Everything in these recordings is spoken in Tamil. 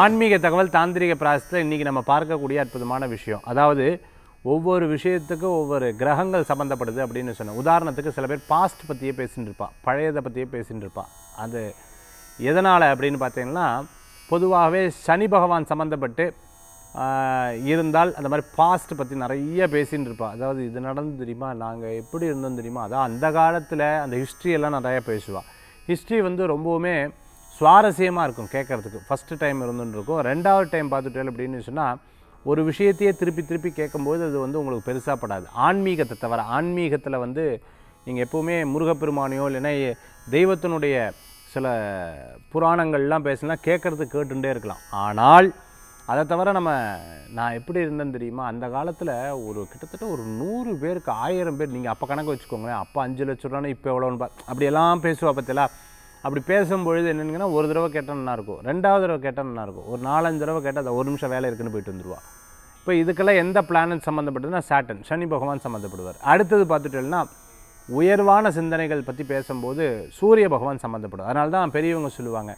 ஆன்மீக தகவல் தாந்திரிக பிராசத்தில் இன்றைக்கி நம்ம பார்க்கக்கூடிய அற்புதமான விஷயம். அதாவது ஒவ்வொரு விஷயத்துக்கும் ஒவ்வொரு கிரகங்கள் சம்மந்தப்படுது அப்படின்னு சொன்னேன் உதாரணத்துக்கு சில பேர் பாஸ்ட் பற்றியே பேசின்னு இருப்பாள் பழையதை பற்றியே பேசின்னு இருப்பாள் அது எதனால் அப்படின்னு பார்த்தீங்கன்னா பொதுவாகவே சனி பகவான் சம்மந்தப்பட்டு இருந்தால் அந்த மாதிரி பாஸ்ட் பற்றி நிறைய பேசின்னு இருப்பாள் அதாவது இது நடந்து தெரியுமா நாங்கள் எப்படி இருந்தோம் தெரியுமா அதான் அந்த காலத்தில் அந்த ஹிஸ்ட்ரியெல்லாம் நிறையா பேசுவாள் ஹிஸ்ட்ரி வந்து ரொம்பவுமே சுவாரஸ்யமாக இருக்கும் கேட்குறதுக்கு ஃபஸ்ட்டு டைம் இருந்துன்னு இருக்கும் ரெண்டாவது டைம் பார்த்துட்டேன் அப்படின்னு சொன்னால் ஒரு விஷயத்தையே திருப்பி திருப்பி கேட்கும்போது அது வந்து உங்களுக்கு பெருசாக படாது. ஆன்மீகத்தை தவிர ஆன்மீகத்தில் வந்து நீங்கள் எப்போவுமே முருகப்பெருமானையோ இல்லைன்னா தெய்வத்தினுடைய சில புராணங்கள்லாம் பேசினா கேட்குறதுக்கு கேட்டுட்டே இருக்கலாம். ஆனால் அதை தவிர நம்ம நான் எப்படி இருந்தேன்னு தெரியுமா? அந்த காலத்தில் ஒரு கிட்டத்தட்ட ஒரு நூறு பேருக்கு ஆயிரம் பேர் நீங்கள் அப்போ கணக்கு வச்சுக்கோங்களேன் அப்போ அஞ்சு லட்ச ரூபான்னு இப்போ எவ்வளோன்னு பா அப்படியெல்லாம் பேசுவா பார்த்தீங்களா அப்படி பேசும்பொழுது என்னங்கன்னா ஒரு தடவை கேட்டால் நல்லாயிருக்கும் ரெண்டாவது தடவை கேட்டால் நல்லாயிருக்கும் ஒரு நாலஞ்சு தடவை கேட்டால் அது ஒரு நிமிஷம் வேலை இருக்குன்னு போயிட்டு வந்துருவா. இப்போ இதுக்கெல்லாம் எந்த பிளானட் சம்மந்தப்பட்டதுன்னா சாட்டன் சனி பகவான் சம்மந்தப்படுவார் அடுத்தது பார்த்துட்டோம்னா உயர்வான சிந்தனைகள் பற்றி பேசும்போது சூரிய பகவான் சம்மந்தப்படும் அதனால தான் பெரியவங்க சொல்லுவாங்க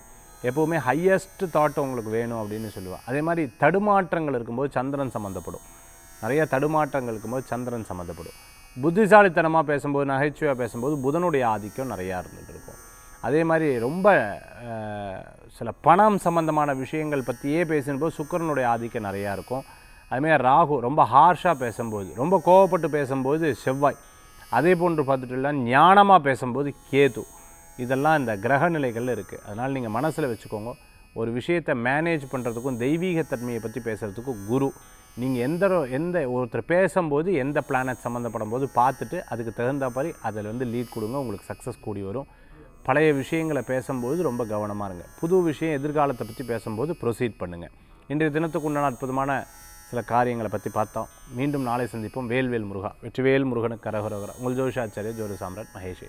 எப்போவுமே ஹையஸ்ட் தாட் உங்களுக்கு வேணும் அப்படின்னு சொல்லுவாள் அதே மாதிரி தடுமாற்றங்கள் இருக்கும்போது சந்திரன் சம்மந்தப்படும் நிறைய தடுமாற்றங்கள் இருக்கும்போது சந்திரன் சம்மந்தப்படும் புத்திசாலித்தனமாக பேசும்போது நகைச்சுவையாக பேசும்போது புதனுடைய ஆதிக்கம் நிறையா இருந்தது. அதே மாதிரி ரொம்ப சில பணம் சம்பந்தமான விஷயங்கள் பற்றியே பேசும்போது சுக்கிரனுடைய ஆதிக்கம் நிறையா இருக்கும். அதுமாதிரி ராகு ரொம்ப ஹார்ஷாக பேசும்போது ரொம்ப கோவப்பட்டு பேசும்போது செவ்வாய். அதே போன்று பார்த்துட்டுல ஞானமாக பேசும்போது கேது. இதெல்லாம் இந்த கிரக நிலைகள் இருக்குது அதனால் நீங்கள் மனசில் வச்சுக்கோங்க ஒரு விஷயத்தை மேனேஜ் பண்ணுறதுக்கும் தெய்வீகத்தன்மையை பற்றி பேசுகிறதுக்கும் குரு. நீங்கள் எந்த ரோ- எந்த ஒருத்தர் பேசும்போது எந்த பிளானட் சம்மந்தப்படும் போது பார்த்துட்டு அதுக்கு தகுந்த மாதிரி அதில் வந்து லீட் கொடுங்க உங்களுக்கு சக்ஸஸ் கூடி வரும். பழைய விஷயங்களை பேசும்போது ரொம்ப கவனமாக இருங்க. புது விஷயம் எதிர்காலத்தை பற்றி பேசும்போது ப்ரொசீட் பண்ணுங்கள் இன்றைய தினத்துக்கு உண்டான அற்புதமான சில காரியங்களை பற்றி பார்த்தோம். மீண்டும் நாளை சந்திப்போம். வேல்வேல் முருகா. வெற்றிவேல் முருகனுக்கு கரகரோகரா உங்கள் ஜோஷாச்சாரிய ஜோதி சாம்ராட் மகேஷ்